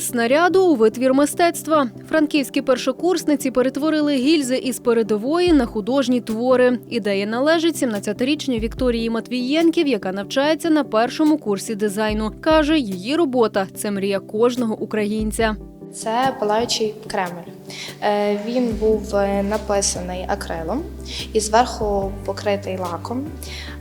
Снаряду у витвір мистецтва франківські першокурсниці перетворили гільзи із передової на художні твори. Ідея належить 17-річній Вікторії Матвієнків, яка навчається на першому курсі дизайну. каже, її робота це мрія кожного українця. Це палаючий Кремль. Е, Він був е, написаний акрилом і зверху покритий лаком.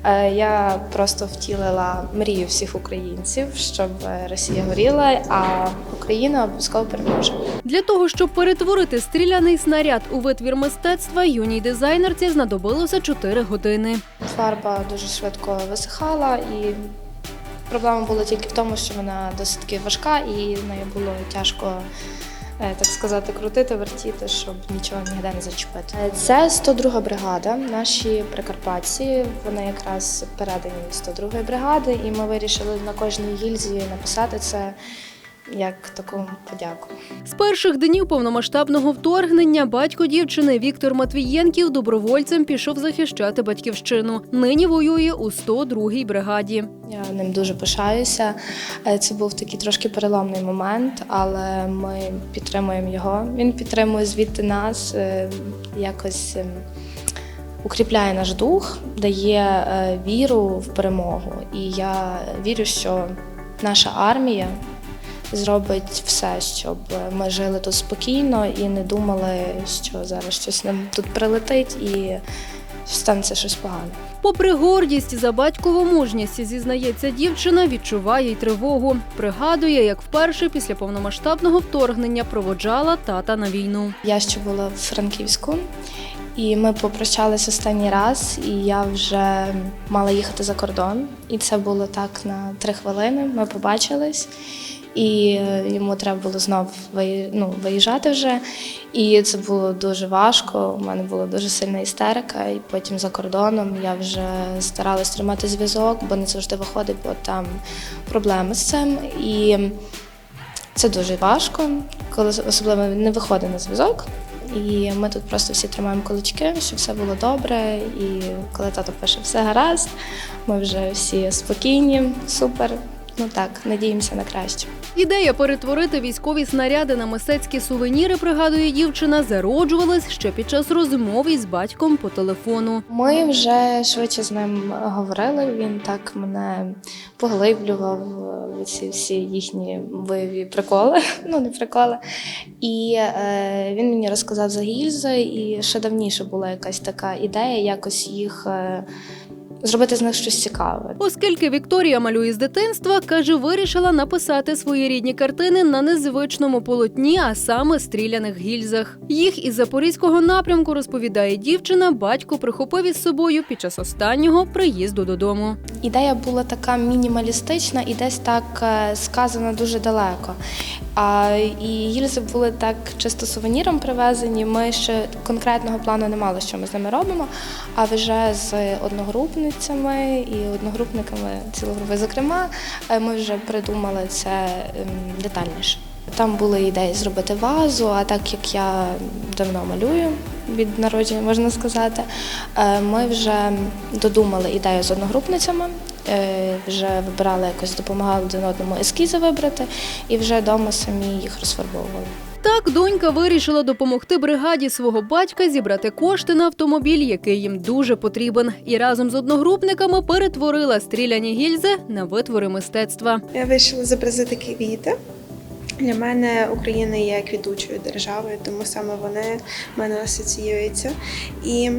Е, Я просто втілила мрію всіх українців, щоб Росія горіла, а Україна обов'язково переможе. Для того, щоб перетворити стріляний снаряд у витвір мистецтва, юній дизайнерці знадобилося 4 години. Фарба дуже швидко висихала і. Проблема була тільки в тому, що вона досить важка, і нею було тяжко, е, так сказати, крутити, вертіти, щоб нічого ніде не зачепити. Е, Це 102 бригада. Наші прикарпатці, вони якраз передані 102 бригади, і ми вирішили на кожній гільзі написати це як таку подяку. З перших днів повномасштабного вторгнення батько дівчини Віктор Матвієнків добровольцем пішов захищати батьківщину. Нині воює у 102-й бригаді. Я ним дуже пишаюся. Е, Це був такий трошки переломний момент, але ми підтримуємо його. Він підтримує звідти нас, е, якось ем, укріпляє наш дух, дає е, віру в перемогу. І я вірю, що наша армія зробить все, щоб ми жили тут спокійно і не думали, що зараз щось нам тут прилетить і станеться щось погане. Попри гордість за батькову мужність, зізнається дівчина, відчуває й тривогу. Пригадує, як вперше після повномасштабного вторгнення проводжала тата на війну. Я ще була в Франківську, і ми попрощалися останній раз, і я вже мала їхати за кордон. І це було так на три хвилини. Ми побачились, і е, йому треба було знов ну, виїжджати вже. І це було дуже важко. У мене була дуже сильна істерика. І потім за кордоном я вже старалась тримати зв'язок, бо не завжди виходить, бо там проблеми з цим. І це дуже важко, коли особливо не виходить на зв'язок. І ми тут просто всі тримаємо кулачки, щоб все було добре. І коли тато пише все гаразд, ми вже всі спокійні, супер. Ну так, надіємося на краще. Ідея перетворити військові снаряди на мистецькі сувеніри, пригадує дівчина, зароджувалась ще під час розмови із батьком по телефону. Ми вже швидше з ним говорили. Він так мене поглиблював ці всі їхні бойові приколи. Ну не приколи. І е, він мені розказав за гільзи, і ще давніше була якась така ідея, якось їх е, зробити з них щось цікаве. Оскільки Вікторія малює з дитинства, каже, вирішила написати свої рідні картини на незвичному полотні, а саме стріляних гільзах. Їх із запорізького напрямку розповідає дівчина. Батько прихопив із собою під час останнього приїзду додому. Ідея була така мінімалістична і десь так е, сказана дуже далеко. А і гільзи були так чисто сувеніром привезені. Ми ще конкретного плану не мали, що ми з ними робимо. А вже з одногрупницями і одногрупниками цілої групи, зокрема, е, ми вже придумали це ем, детальніше. Там були ідеї зробити вазу, а так як я давно малюю від народження, можна сказати, е, ми вже додумали ідею з одногрупницями, вже вибирали якось, допомагали один одному ескізи вибрати, і вже вдома самі їх розфарбовували. Так донька вирішила допомогти бригаді свого батька зібрати кошти на автомобіль, який їм дуже потрібен, і разом з одногрупниками перетворила стріляні гільзи на витвори мистецтва. Я вирішила зобразити квіти. Для мене Україна є квітучою державою, тому саме вони в мене асоціюються. І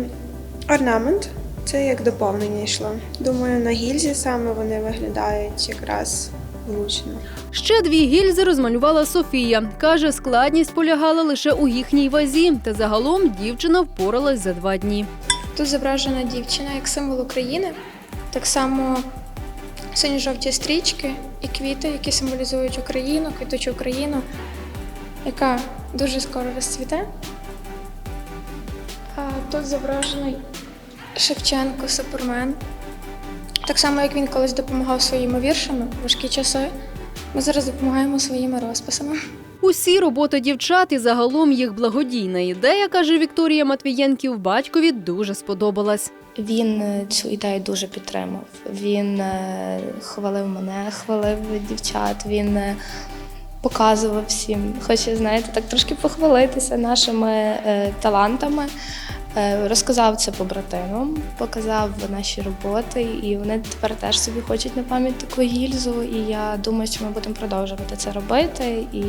орнамент це як доповнення йшло. Думаю, на гільзі саме вони виглядають якраз влучно. Ще дві гільзи розмалювала Софія. Каже, складність полягала лише у їхній вазі, та загалом дівчина впоралась за два дні. Тут зображена дівчина як символ України. Так само синьо-жовті стрічки і квіти, які символізують Україну, квітучу Україну, яка дуже скоро розцвіте. А тут зображений Шевченко, Супермен. Так само, як він колись допомагав своїми віршами в важкі часи. Ми зараз допомагаємо своїми розписами. Усі роботи дівчат і загалом їх благодійна ідея, каже Вікторія Матвієнків, батькові дуже сподобалась. Він е, цю ідею дуже підтримав. Він е, хвалив мене, хвалив дівчат. Він е, показував всім. Хоче, знаєте, так трошки похвалитися нашими талантами. Е, розказав це побратимам, показав наші роботи, і вони тепер теж собі хочуть на пам'ять таку гільзу. І я думаю, що ми будемо продовжувати це робити і,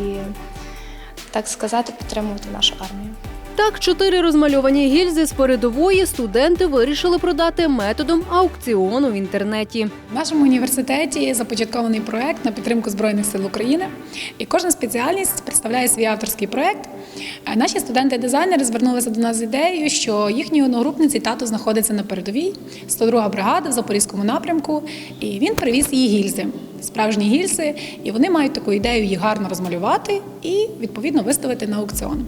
так сказати, підтримувати нашу армію. Так, чотири розмальовані гільзи з передової студенти вирішили продати методом аукціону в інтернеті. В нашому університеті започаткований проект на підтримку Збройних сил України, і кожна спеціальність представляє свій авторський проект. Е, Наші студенти-дизайнери звернулися до нас з ідеєю, що їхній одногрупниці тато знаходиться на передовій, 102 бригада в Запорізькому напрямку, і він привіз її гільзи. Справжні гільзи, і вони мають таку ідею їх гарно розмалювати і відповідно виставити на аукціон.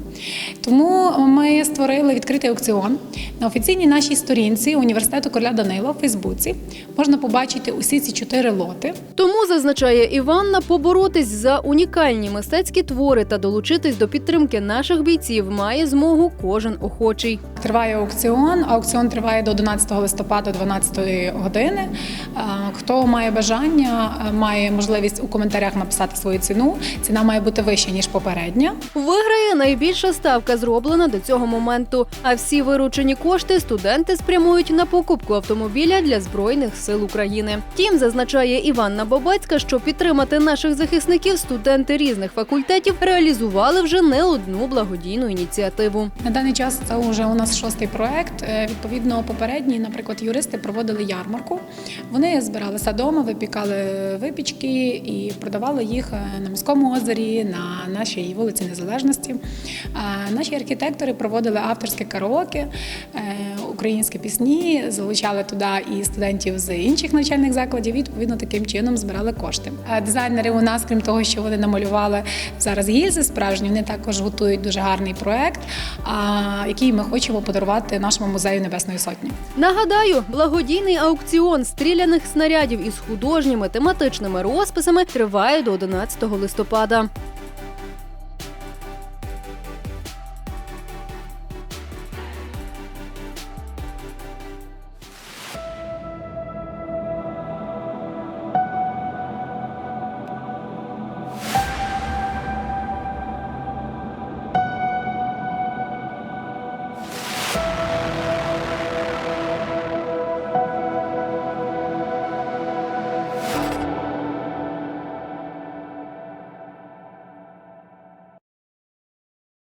Тому ми створили відкритий аукціон на офіційній нашій сторінці університету Короля Данила в Фейсбуці. Можна побачити усі ці чотири лоти. Тому зазначає Іванна, поборотись за унікальні мистецькі твори та долучитись до підтримки наших бійців має змогу кожен охочий. Триває аукціон. Аукціон триває до 11 листопада, 12 години. Хто має бажання, має можливість у коментарях написати свою ціну. Ціна має бути вища ніж попередня. Виграє найбільша ставка, зроблена до цього моменту. А всі виручені кошти студенти спрямують на покупку автомобіля для збройних сил України. Тім зазначає Іванна Бабацька, що підтримати наших захисників студенти різних факультетів реалізували вже не одну благодійну ініціативу. На даний час це вже у нас шостий проект. Е, Відповідно, попередні, наприклад, юристи проводили ярмарку. Вони збиралися вдома, випікали випічки і продавали їх е, на міському озері, на нашій вулиці Незалежності. А Наші архітектори проводили авторське караоке, е, українські пісні, залучали туди і студентів з інших навчальних закладів. Відповідно, таким чином збирали кошти. Дизайнери у нас, крім того, що вони намалювали зараз гільзи справжні, вони також готують дуже гарний проект, який ми хочемо подарувати нашому музею Небесної Сотні. Нагадаю, благодійний аукціон стріляних снарядів із художніми тематичними розписами триває до 11 листопада.